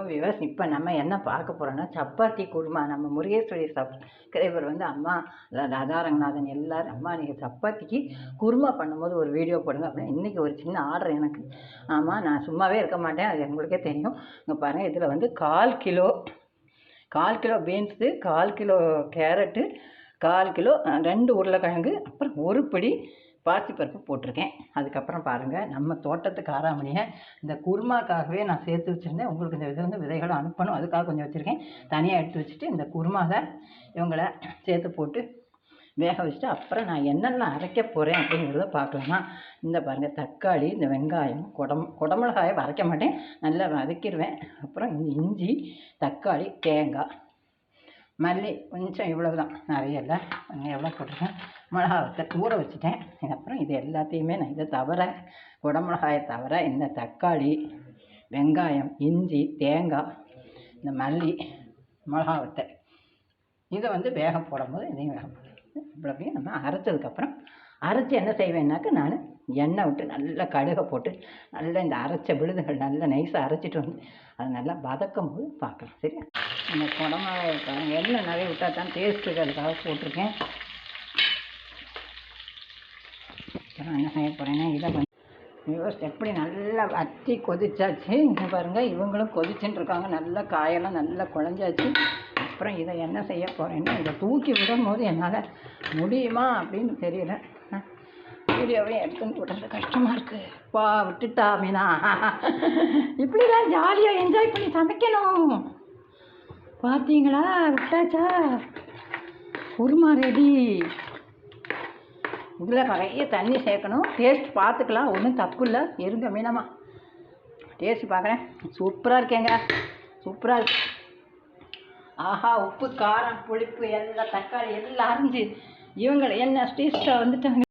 வணக்கம் விவஸ் இப்போ நம்ம என்ன பார்க்க போகிறோன்னா சப்பாத்தி குருமா நம்ம முருகேஸ்வரி சப்ஸ்கிரைபர் வந்து அம்மா ராதா ரங்கநாதன் எல்லோரும் அம்மா நீங்கள் சப்பாத்திக்கு குருமா பண்ணும்போது ஒரு வீடியோ போடுங்க அப்படின்னு. இன்றைக்கி ஒரு சின்ன ஆர்டர் எனக்கு. ஆமாம் நான் சும்மாவே இருக்க மாட்டேன். அது உங்களுக்கே தெரியும். இங்கே பாருங்கள் இதில் வந்து கால் கிலோ கால் கிலோ பீன்ஸு கால் கிலோ கேரட்டு கால் கிலோ ரெண்டு உருளைக்கிழங்கு அப்புறம் ஒரு பிடி பாசிப்பருப்பு போட்டிருக்கேன். அதுக்கப்புறம் பாருங்கள் நம்ம தோட்டத்து காராமணியை இந்த குருமாக்காகவே நான் சேர்த்து வச்சுருந்தேன். உங்களுக்கு இந்த இது வந்து விதைகளும் அனுப்பணும். அதுக்காக கொஞ்சம் வச்சுருக்கேன். தனியாக எடுத்து வச்சுட்டு இந்த குருமாவை இவங்கள சேர்த்து போட்டு வேக வச்சுட்டு அப்புறம் நான் என்னென்ன அரைக்க போகிறேன் அப்படிங்கிறத பார்க்கலாமா? இந்த பாருங்கள் தக்காளி இந்த வெங்காயம் குடம் குடமிளகாயை அரைக்க மாட்டேன். நல்லா வதக்கிடுவேன் அப்புறம் இந்த இஞ்சி தக்காளி தேங்காய் மல்லி கொஞ்சம் இவ்வளவு தான் நிறைய இல்லை. கொஞ்சம் எவ்வளோ போட்டிருக்கேன்? மிளகா வத்த ஊற வச்சுட்டேன். இதுக்கப்புறம் அப்புறம் இது எல்லாத்தையுமே நான் இதை தவிர குடமிளகாயை தவிர இந்த தக்காளி வெங்காயம் இஞ்சி தேங்காய் இந்த மல்லி மிளகா வத்தை இதை வந்து வேக போடும்போது இதையும் வேக போடுறேன் இவ்வளோத்தையும் நம்ம அரைச்சதுக்கப்புறம் அரைச்சி என்ன செய்வேன்னாக்க நான் எண்ணெய் விட்டு நல்லா கடுகை போட்டு நல்லா இந்த அரைச்ச விழுதுகள் நல்லா நைஸாக அரைச்சிட்டு வந்து அதை நல்லா வதக்கும் போது பார்க்கலாம். சரியா? இந்த குடமாக இருக்காங்க எண்ணெய் நிறைய விட்டால் தான் டேஸ்ட்டுக்கு அதுக்காக போட்டிருக்கேன். நான் என்ன செய்ய போகிறேன்னா இதை வந்து எப்படி நல்லா வத்தி கொதிச்சாச்சு இங்கே பாருங்கள் இவங்களும் கொதிச்சுட்டு இருக்காங்க. நல்லா காயெல்லாம் நல்லா குழஞ்சாச்சு. அப்புறம் இதை என்ன செய்ய போகிறேன்னா இதை தூக்கி விடும் போது என்னால் முடியுமா அப்படின்னு தெரியல. அஹ், வீடியோவே எடுத்துன்னு விடுறது கஷ்டமாக இருக்குது பா விட்டுட்டா மீனா? இப்படிலாம் ஜாலியாக என்ஜாய் பண்ணி சமைக்கணும். பார்த்தீங்களா விட்டாச்சா? குருமா ரெடி இதில் நிறைய தண்ணி சேர்க்கணும். டேஸ்ட் பார்த்துக்கலாம். ஒன்றும் தப்பு இல்லை. இருங்க மீனம்மா. டேஸ்ட் பார்க்குறேன். சூப்பராக இருக்கேங்க. சூப்பராக இருக்கு. ஆஹா உப்பு காரம் புளிப்பு எல்லாம் தக்காளி எல்லாம் அரைஞ்சு இவங்க என்ன ஸ்டீஸ்டா வந்துட்டாங்க?